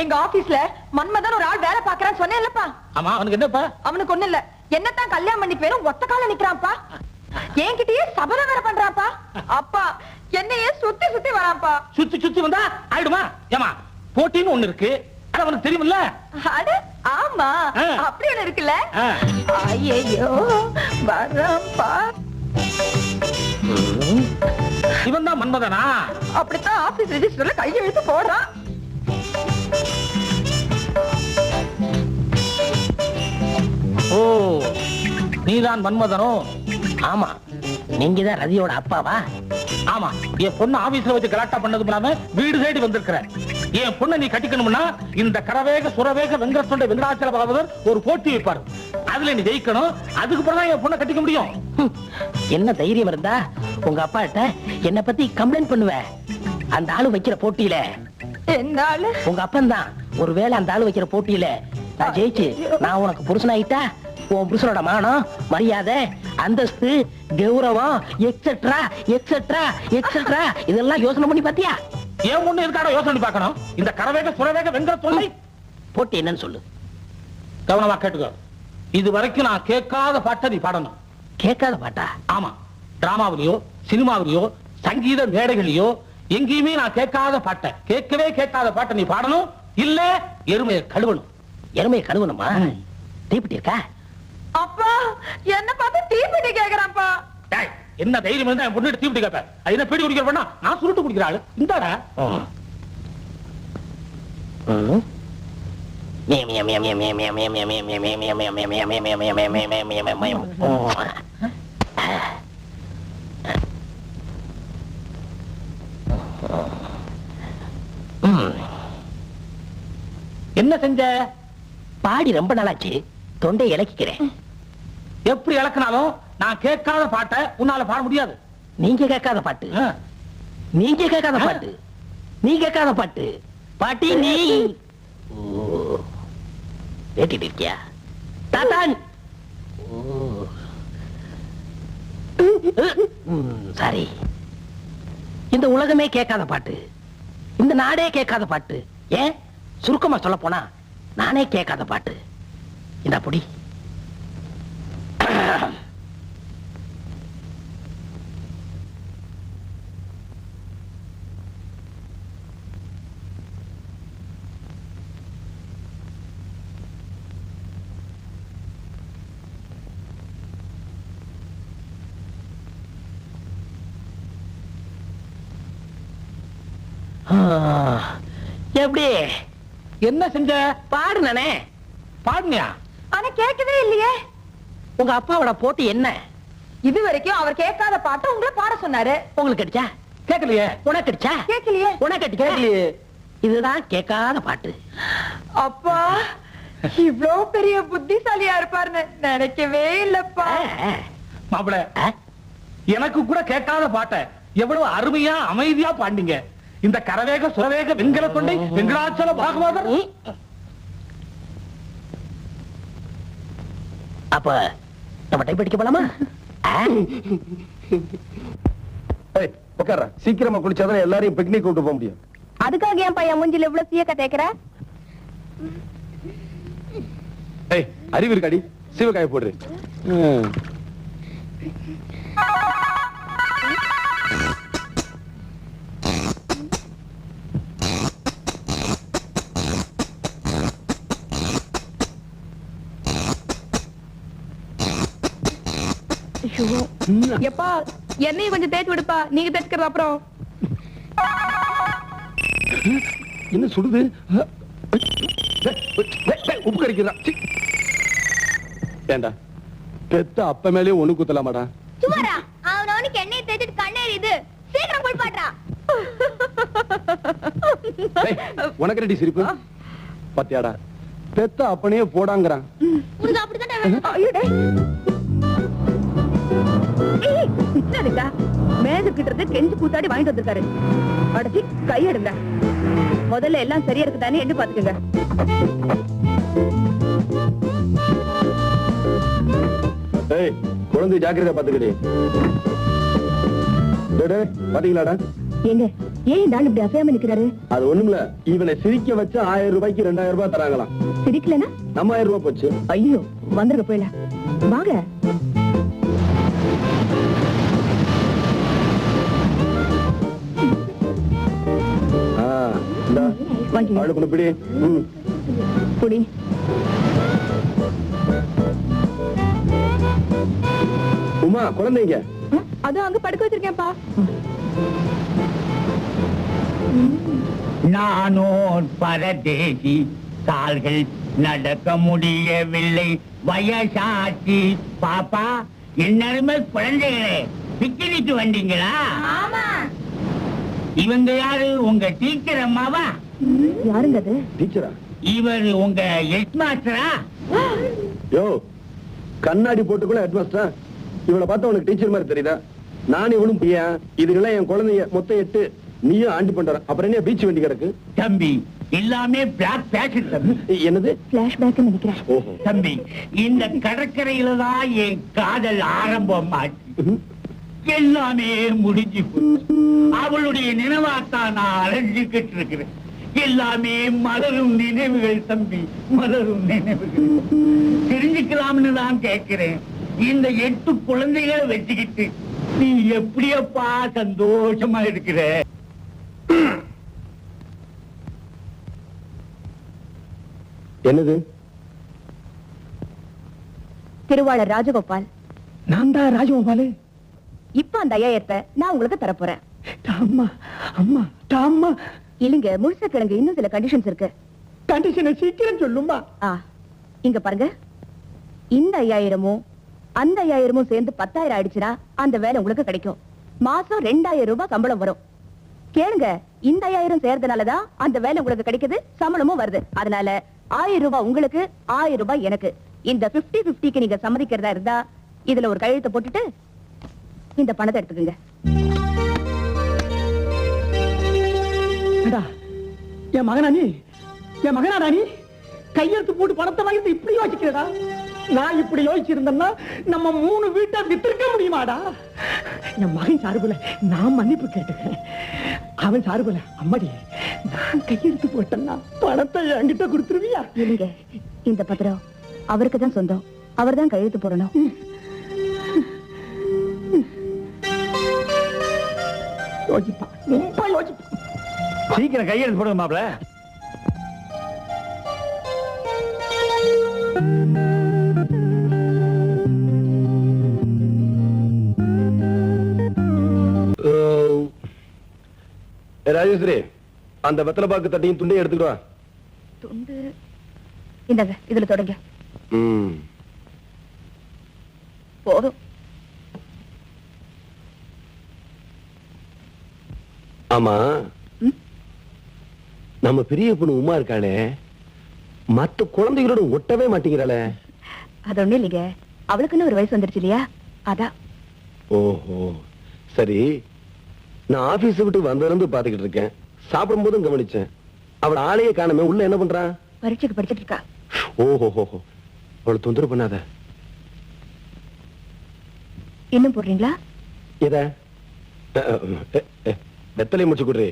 எங்க ஆபீஸ்ல மன்மதன் ஒரு ஆள் வேலை பாக்குறான்னு சொன்னேன்லப்பா ஆமா அவனுக்கு என்னப்பா? அவனுக்கு ஒண்ணு இல்ல. என்னத்தான் கல்யாணம் பண்ணி பேரும் ஒத்த கால நிக்கிறான்ப்பா. என்கிட்டயே சபதம் வேற பண்றான்ப்பா. அப்பா என்னையே சுத்தி சுத்தி வரான்ப்பா. சுத்தி சுத்தி வந்தா ஆயிடுமா? ஏமா போட்டின்னு ஒண்ணு இருக்கு. அது அவனுக்கு தெரியுமில்ல? அட ஆமா. அப்படி ஒண்ணு இருக்குல்ல. ஐயோ வரான்ப்பா. இவன் தான் மன்மதனா? அப்படித்தான் ஆபீஸ் ரெஜிஸ்டர்ல கையெழுத்து போடுறான். நீதான் மன்மதனோ ஆமா நீங்க தான் ரதியோட அப்பாவா? ஆமா என் பொண்ணு ஆபீஸ்ல வச்சு கலாட்டா பண்ணது இல்லாம வீடு தேடி வந்திருக்கிற. என் பொண்ணை நீ கட்டிக்கணும்னா இந்த கரவேக சுரவேக வெங்கடத்தொண்டை வெங்கடாச்சல பாகவதர் ஒரு போட்டி வைப்பாரு. அதுல நீ ஜெயிக்கணும் அதுக்கு பிறகு தான் என் பொண்ணை கட்டிக்க முடியும். என்ன தைரியம் இருந்தா உங்க அப்பாட்ட என்ன பத்தி கம்ப்ளைண்ட் பண்ணுவ? அந்த ஆளு வைக்கிற போட்டியில. என்னால உங்க அப்பன் தான் ஒருவேளை அந்த ஆளு வைக்கிற போட்டியில நான் ஜெயிச்சு நான் உனக்கு புருஷனாயிட்டா உன் புருஷனோட மானம் மரியாதை அந்தஸ்து கௌரவம் எக்ஸெட்ரா எக்ஸெட்ரா எக்ஸெட்ரா இதெல்லாம் யோசனை பண்ணி பாத்தியா என் பொண்ணு எதுக்காக யோசனை பார்க்கணும்? இந்த கரவேக சுரவேக வெங்கடத்தொண்டை போட்டி என்னன்னு சொல்லு. கவனமா கேட்டுக்கோ. இது வரைக்கும் நான் கேட்காத பாட்டை நீ பாடணும். கேட்காத பாட்டா? ஆமா. டிராமாவிலையோ சினிமாவிலையோ சங்கீத மேடைகளையோ எங்கேயுமே நான் கேட்காத பாட்டை கேட்கவே கேட்காத பாட்டை நீ பாடணும். இல்ல எருமையை கழுவணும். எருமையை கழுவணுமா? தீப்பிட்டி இருக்கா? அப்பா என்ன பார்த்து தீப்பிடி கேக்குறான்ப்பா டேய் என்ன தைரியம் இருந்தா என் பொண்ணு தீப்பிடி கேப்ப அது என்ன பீடி குடிக்கிற பண்ணா நான் சுருட்டு குடிக்கிற இந்தாடா என்ன செஞ்ச பாடி ரொம்ப நாளாச்சு தொண்டை இலக்கிக்கிறேன் எப்படி இழக்கினாலும் நான் கேட்காத பாட்டை உன்னால பாட முடியாது. நீங்க கேட்காத பாட்டு. நீங்க கேட்காத பாட்டு. நீ கேட்காத பாட்டு. பாட்டி நீ. கேட்டுட்டு இருக்கியா? தாத்தான். சாரி. இந்த உலகமே கேட்காத பாட்டு. இந்த நாடே கேட்காத பாட்டு. ஏன்? சுருக்கமா சொல்ல போனா நானே கேட்காத பாட்டு. இந்த புடி ஆ, எப்படி? என்ன செஞ்ச? பாடு நானே பாடுனியா? ஆனா கேட்கவே இல்லையே. உங்க அப்பாவோட போட்டி என்ன? இது வரைக்கும் அவர் கேட்காத பாட்டை உங்களை பாட சொன்னாரு. உங்களுக்கு அடிச்சா? கேட்கலையே. உனக்கு அடிச்சா? கேட்கலையே. உனக்கு அடிச்சா இதுதான் கேட்காத பாட்டு. அப்பா இவ்ளோ பெரிய புத்திசாலியா இருப்பாருன்னு நினைக்கவே இல்லப்பா. மாப்பிள எனக்கு கூட கேட்காத பாட்டை எவ்வளவு அருமையா அமைதியா பாண்டிங்க இந்த கரவேக சுரவேக வெங்கல தொண்டை வெங்கடாச்சல பாகவதர். அப்ப நம்ம டைப் அடிக்க போலாமா? உட்கார சீக்கிரமா குளிச்சாதான் எல்லாரையும் பிக்னிக் கூட்டு போக முடியும். அதுக்காக ஏன் பையன் மூஞ்சில இவ்வளவு சீயக்க தேக்கிற ஏய் அறிவு இருக்காடி. சிவகாய போடுறு எப்பா என்னையும் கொஞ்சம் தேய்ச்சி விடுப்பா. நீங்க தேய்ச்சிக்கிறது அப்புறம். என்ன சுடுது உப்பு கறிக்கிறா ஏண்டா? பெத்த அப்ப மேலயே ஒண்ணு குத்தலாமாடா? சுமாரா அவனவனுக்கு எண்ணெய் தேய்ச்சிட்டு கண்ணேறிது சீக்கிரம் குளிப்பாட்றா உனக்கு ரெடி சிரிப்பு? பாத்தியாடா. பெத்த அப்பனையே போடாங்கறான். உனக்கு அப்படித்தானே என்னதுக்கா? மேது கிட்டது கெஞ்சி கூத்தாடி வாங்கிட்டு வந்திருக்காரு. அடச்சி கையெடுங்க. முதல்ல எல்லாம் சரியா இருக்குதானே எண்ணி பாத்துக்கங்க ஏய் குழந்தை ஜாக்கிரதை பாத்துக்கடி பாத்தீங்களாடா? எங்க ஏன் இந்த ஆள் இப்படி அசையாம நிக்கிறாரு? அது ஒண்ணுமில்ல இவனை சிரிக்க வச்சு ஆயிரம் ரூபாய்க்கு ரெண்டாயிரம் ரூபாய் தராங்களாம். சிரிக்கலனா? நம்ம ஆயிரம் ரூபாய் போச்சு. ஐயோ வந்துருங்க போயில. வாங்க. ஒண்ணு பிடி. ம். புடி உமா குழந்தைங்க. அதுவும் அங்க படுக்க வச்சிருக்கேன்ப்பா. நானோ பரதேசி கால்கள் நடக்க முடியவில்லை. வயசாச்சு. பாப்பா என்னருமே குழந்தைகளே பிக்னிக்கு வந்தீங்களா? இவங்க யாரு? உங்க டீச்சர் அம்மாவா? யாருங்க அது டீச்சரா? இவர் உங்க ஹெட் மாஸ்டரா யோ கண்ணாடி போட்டுக்குள்ள ஹெட்மாஸ்டர். இவளை பார்த்தா உனக்கு டீச்சர் மாதிரி தெரியுதா? நான் இவனும் பையன். இதுக்கெல்லாம் என் குழந்தைங்க மொத்தம் எட்டு. நீயும் ஆண்டி பண்ற அப்புறம் என்ன பீச் வண்டி கிடக்கு? தம்பி எல்லாமே பிளாக் பேஷன் தம்பி. என்னது? பிளாஷ்பேக் நினைக்கிறேன். ஓஹோ. தம்பி இந்த கடற்கரையில தான் என் காதல் ஆரம்பம் எல்லாமே முடிஞ்சு அவளுடைய நினைவாத்தான் நான் அலைஞ்சுக்கிட்டு இருக்கிறேன். எல்லாமே மலரும் நினைவுகள் தம்பி மலரும் நினைவுகள். தெரிஞ்சுக்கலாம்னு தான் கேட்கிறேன். இந்த எட்டு குழந்தைகளை வச்சுக்கிட்டு நீ எப்படியப்பா சந்தோஷமா இருக்கிற? என்னது? திருவாளர் ராஜகோபால். நான் தான் ராஜகோபாலு? இப்ப அந்த ஐயாயிரத்தை நான் உங்களுக்கு தரப்போறேன். அம்மா அம்மா அம்மா இல்லைங்க முழுச கிழங்கு இன்னும் சில கண்டிஷன்ஸ் இருக்கு. கண்டிஷனை சீக்கிரம் சொல்லுமா? ஆ இங்க பாருங்க. இந்த ஐயாயிரமும் அந்த ஐயாயிரமும் சேர்ந்து பத்தாயிரம் ஆயிடுச்சுன்னா அந்த வேலை உங்களுக்கு கிடைக்கும். மாசம் ரெண்டாயிரம் ரூபாய் சம்பளம் வரும். கேளுங்க இந்த ஐயாயிரம் சேர்றதுனாலதான் அந்த வேலை உங்களுக்கு கிடைக்குது சம்பளமும் வருது. அதனால ஆயிரம் ரூபாய் உங்களுக்கு ஆயிரம் ரூபாய் எனக்கு. இந்த 50 50க்கு நீங்க சம்மதிக்கிறதா இருந்தா இதுல ஒரு கையெழுத்து போட்டுட்டு இந்த பணத்தை எடுத்துக்கோங்க. என் மகனா நீ? என் மகனாடா நீ? கையெழுத்து போட்டு பணத்தை வாங்கிட்டு இப்படி யோசிக்கிறடா? நான் இப்படி யோசிச்சிருந்தேன்னா நம்ம மூணு வீட்டை வித்திருக்க முடியுமாடா? என் மகன் சார்புல நான் மன்னிப்பு கேட்டுக்கிறேன். அவன் சார்புல அம்மாடி நான் கையெழுத்து போட்டேன்னா பணத்தை என்கிட்ட கொடுத்துருவியா? இல்லைங்க இந்த பத்திரம் அவருக்கு தான் சொந்தம். அவர் தான் கையெழுத்து போடணும். யோசிப்பா ரொம்ப சீக்கிரம் கையெழுத்து போடுங்க மாப்பிள்ள ஏ, ராஜேஸ்வரி அந்த வெத்தலை பாக்கு தட்டியும் துண்டையும் எடுத்துக்கிட்டு வா. துண்டு. இந்தாங்க இதுல தொடங்க. ம். போதும். ஆமா? நம்ம பெரிய பொண்ணு உமா இருக்காளே. மத்த குழந்தைகளோட ஒட்டவே மாட்டேங்கிறாளே. அது ஒண்ணு இல்லைங்க. அவளுக்குன்னு ஒரு வயசு வந்துருச்சு இல்லையா? அதான். ஓஹோ. சரி. நான் ஆபீஸ் விட்டு வந்ததுல இருந்து பாத்துக்கிட்டு இருக்கேன். சாப்பிடும் போதும் கவனிச்சேன். அவள் ஆளையே காணமே உள்ள என்ன பண்றா? பரீட்சைக்கு படிச்சிட்டு இருக்கா. ஓஹோ ஹோ அவளை தொந்தரவு பண்ணாத. இன்னும் போடுறீங்களா? எத? வெத்தலை முடிச்சு கொடுறே.